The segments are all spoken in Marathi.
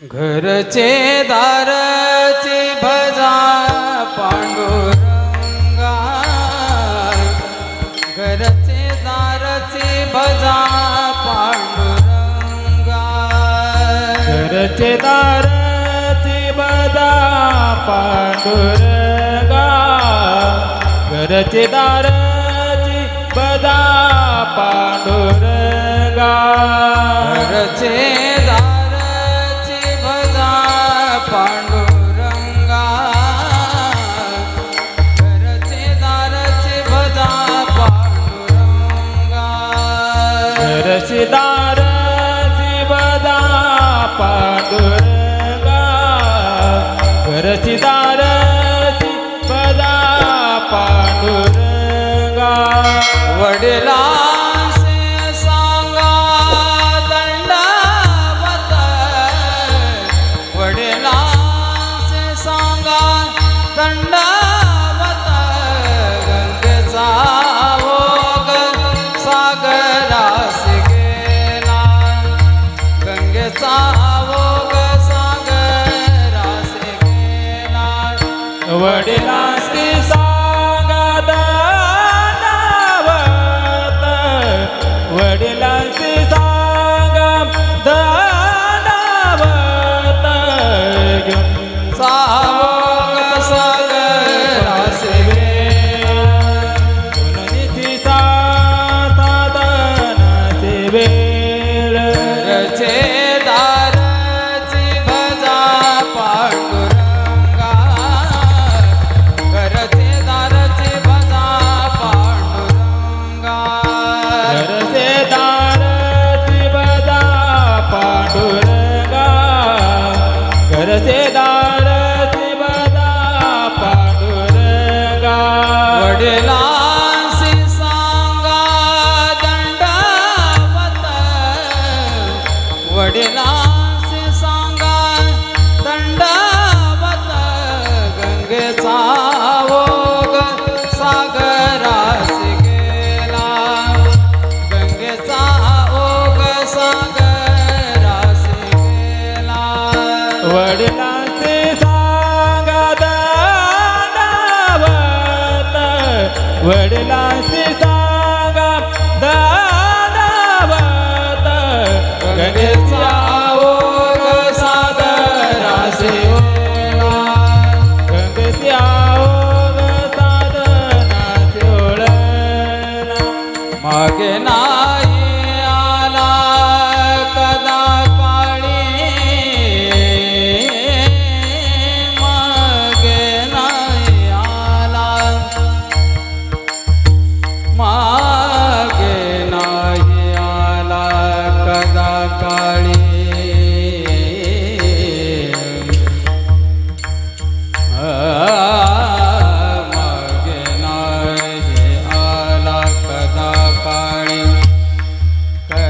घरचे दारचे भजा पांडुरंगा घरचे दारचे भजा पांडुरंगा घरचे दारचे भजा पांडुरंगा घरचे दारचे भजा पांडुरंगा रसिदारसी पदा पांडुरंगा वडिला bebé. वडिलांचे सांगा दादावत वडिलांचे सांगा दादावत गणेशा मागे ना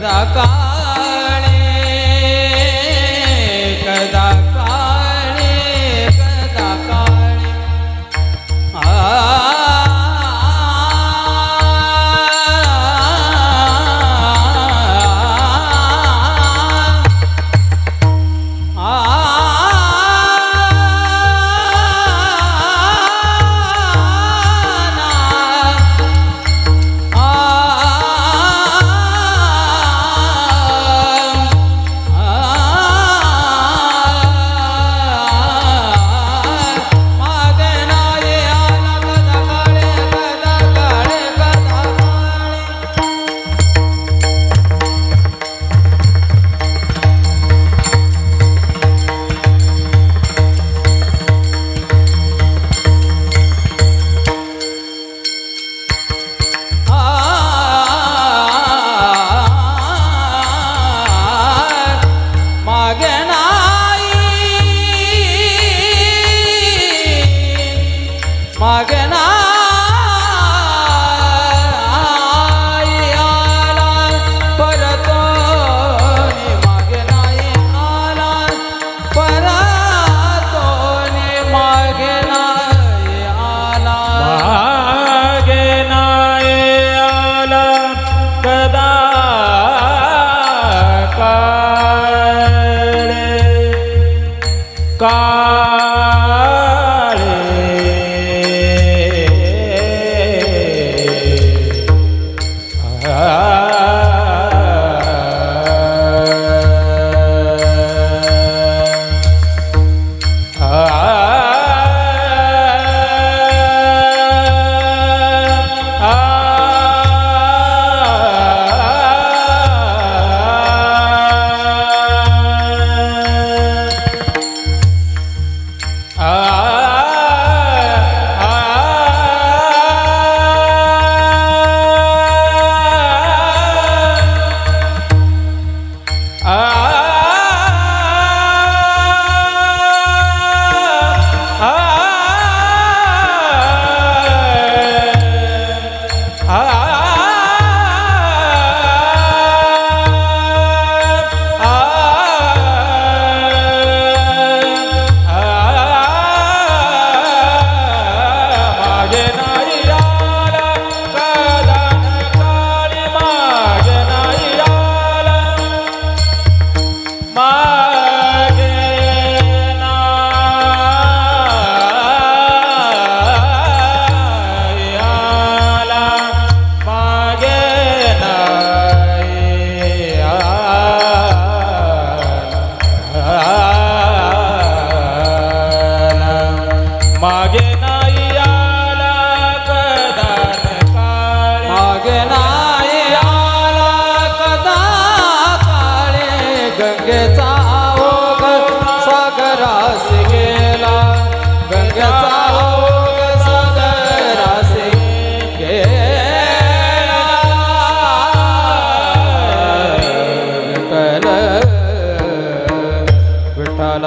નિરાકાર Ah. गंगेचा ओघ सागरास गेला गंगेचा ओघ सागरास गेला विठ्ठल.